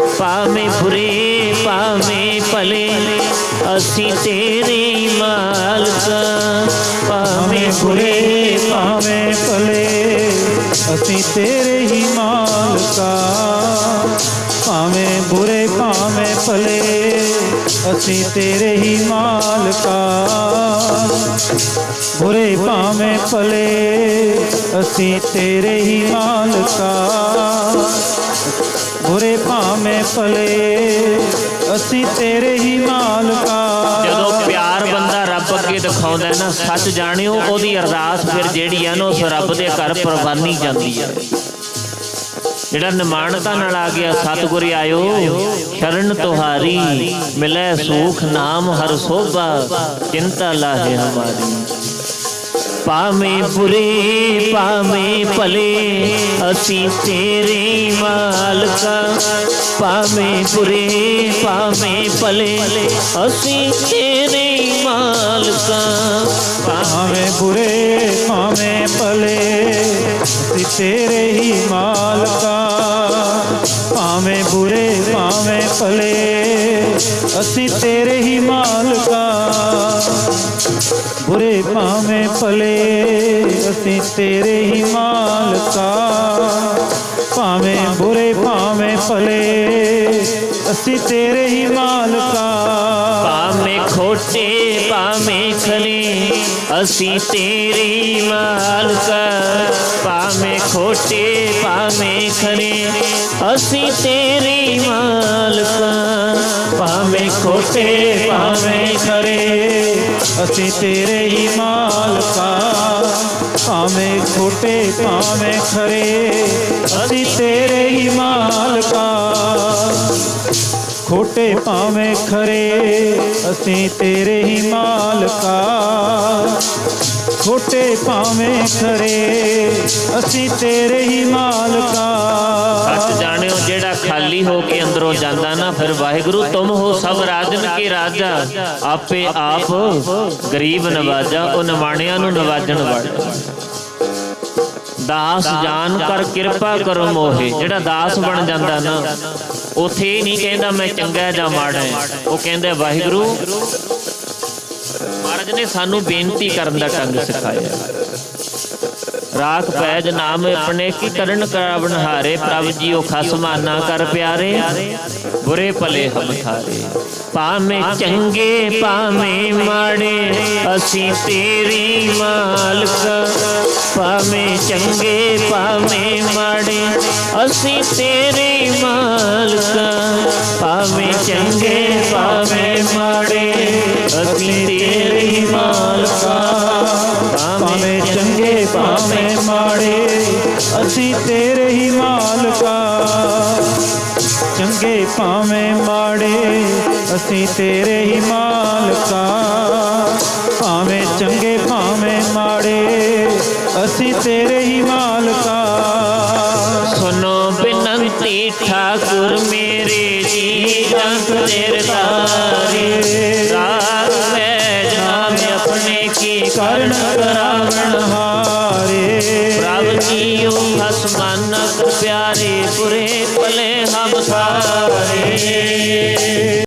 पावे बुरे पावे पले, असी तेरे मालका पावे बुरे पावे पले, असी तेरे ही मालका पावे बुरे पावे पले, असी तेरे ही मालका बुरे पावे पले, असी तेरे ही मालका ਭਾਵੇਂ ਅਸੀਂ ਤੇਰੇ ਹੀ ਮਾਲਕਾ ਜਦੋਂ ਪਿਆਰ ਬੰਦਾ ਰੱਬ ਅੱਗੇ ਦਿਖਾਉਂਦਾ ਨਾ, ਸੱਚ ਜਾਣਿਓ, ਉਹਦੀ ਅਰਦਾਸ ਫਿਰ ਜਿਹੜੀ ਆ ਨਾ, ਉਸ ਰੱਬ ਦੇ ਘਰ ਪ੍ਰਵਾਨੀ ਜਾਂਦੀ ਆ। ਜਿਹੜਾ ਨਿਮਾਣਤਾ ਨਾਲ ਆ ਗਿਆ, ਸਤਿਗੁਰ ਆਇਓ, ਸ਼ਰਨ ਤੁਹਾਰੀ, ਮਿਲੇ ਸੁਖ ਨਾਮ ਹਰ ਸੋਭਾ, ਚਿੰਤਾ ਲਾਹੇ ਹਮਾਰੀ। पावे बुरे पावे भले असी तेरे मालका। पावे बुरे पावे भले असी तेरे मालका। पावे बुरे पावे भले असी तेरे ही मालका। पावे बुरे पावे भले असी तेरे ही मालका। ਬੁਰੇ ਭਾਵੇਂ ਭਲੇ ਅਸੀਂ ਤੇਰੇ ਹੀ ਮਾਲਕਾ ਭਾਵੇਂ ਬੁਰੇ ਭਾਵੇਂ ਭਲੇ ਅਸੀਂ ਤੇਰੇ ਹੀ ਮਾਲਕਾ ਭਾਵੇਂ ਖੋਟੇ ਭਾਵੇਂ ਖਰੇ ਅਸੀਂ ਤੇਰੇ ਮਾਲਕਾ ਭਾਵੇਂ ਖੋਟੇ ਭਾਵੇਂ ਖਰੇ ਅਸੀਂ ਤੇਰੇ ਮਾਲਕਾ ਭਾਵੇਂ ਖੋਟੇ ਭਾਵੇਂ ਖਰੇ ਅਸੀਂ ਤੇਰੇ ਹੀ ਮਾਲਕਾ ਭਾਵੇਂ ਖੋਟੇ ਭਾਵੇਂ ਖਰੇ ਅਸੀਂ ਤੇਰੇ ਹੀ ਮਾਲਕਾ ਖੋਟੇ ਭਾਵੇਂ ਖਰੇ ਅਸੀਂ ਤੇਰੇ ਹੀ ਮਾਲਕਾ ਖੋਟੇ ਭਾਵੇਂ ਖਰੇ, ਅਸੀਂ ਤੇਰੇ ਹੀ ਮਾਲਕਾ ਸੱਚ ਜਾਣਿਓ, ਜਿਹੜਾ ਖਾਲੀ ਹੋ ਕੇ ਅੰਦਰੋਂ ਜਾਂਦਾ ਨਾ, ਫਿਰ ਵਾਹਿਗੁਰੂ ਤੁਮ ਹੋ ਸਭ ਰਾਜਨ ਕੇ ਰਾਜਾ। ਆਪੇ ਆਪ ਗਰੀਬ ਨਵਾਜਾ, ਉਹ ਨਵਾਣਿਆਂ ਨੂੰ ਨਵਾਜਣ ਵਾਲਾ। ਦਾਸ ਜਾਨ ਕਰ ਕਿਰਪਾ ਕਰੋ ਮੋਹੇ। ਜਿਹੜਾ ਦਾਸ ਬਣ ਜਾਂਦਾ ਨਾ, ਉਥੇ ਹੀ ਨਹੀਂ ਕਹਿੰਦਾ ਮੈਂ ਚੰਗਾ ਜਾਂ ਮਾੜਾ ਉਹ ਕਹਿੰਦਾ, ਵਾਹਿਗੁਰੂ ਮਹਾਰਾਜ ਨੇ ਸਾਨੂੰ ਬੇਨਤੀ ਕਰਨ ਦਾ ਢੰਗ ਸਿਖਾਇਆ। ਰਾਖ ਪੈਜ ਨਾਮ ਆਪਣੇ ਕੀ ਕਰਨ ਕਰਾਵਨ ਹਾਰੇ, ਪ੍ਰਭ ਜੀਓ ਖਸਮਾ ਨਾ ਕਰ ਪਿਆਰੇ, ਬੁਰੇ ਭਲੇ ਹਮ ਥਾਰੇ ਭਾਵੇਂ ਚੰਗੇ, ਭਾਵੇਂ ਮਾੜੇ, ਅਸੀਂ ਤੇਰੀ ਮਾਲਕ। ਭਾਵੇਂ ਚੰਗੇ, ਭਾਵੇਂ ਮਾੜੇ, ਅਸੀਂ ਤੇਰੀ ਮਾਲਕ। ਭਾਵੇਂ ਚੰਗੇ ਅਸੀਂ ਤੇਰੇ ਹੀ ਮਾਲਕਾ। ਭਾਵੇਂ ਚੰਗੇ, ਭਾਵੇਂ ਮਾੜੇ, ਅਸੀਂ ਤੇਰੇ ਹੀ ਮਾਲਕਾ। ਚੰਗੇ, ਭਾਵੇਂ ਮਾੜੇ, ਅਸੀਂ ਤੇਰੇ ਹੀ ਮਾਲਕਾ। ਭਾਵੇਂ ਚੰਗੇ, ਭਾਵੇਂ ਮਾੜੇ, ਅਸੀਂ ਤੇਰੇ ਓ ਅਸਮਾਨਾ ਕੋ ਪਿਆਰੇ ਪੁਰੇ ਪਲੇ ਹਮ ਸਾਰੇ।